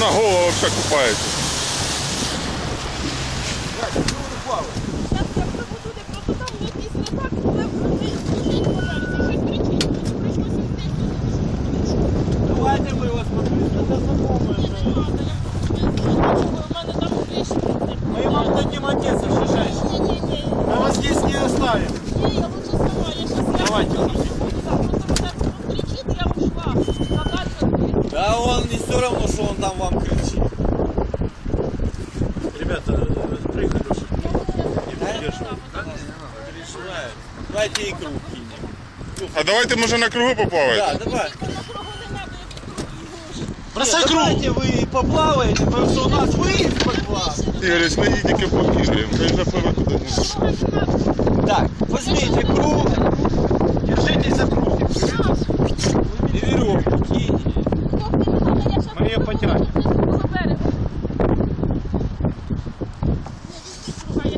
На голову все купається. Як, чого не плаває? Зараз я пливу туди, просто там якийсь рибак, але вони кричить по березі, щось кричить. Прийшлося втекти. Давайте ми вас подивимося за Не надо, я у мене там тріщини. Мы вам дадим одеться, что женщина. Ні-ні-ні. Мы вас здесь не оставим. Ні, я лучше сама, я щас я Давайте. Да он не все равно, что он там вам кричит. Ребята, прыгай, Леша. Не придерживай. Переживает. Давайте икру кинем. А давайте може на кругу поплаваєте? Да, давай. на кругу не надо, я Бросай Давайте вы поплаваете, потому что у нас выезд поплав. Ігор, ми її тільки покидаємо, хай запливе куди-небудь. підкручу. Так, возьмите круг, потягне. Вон,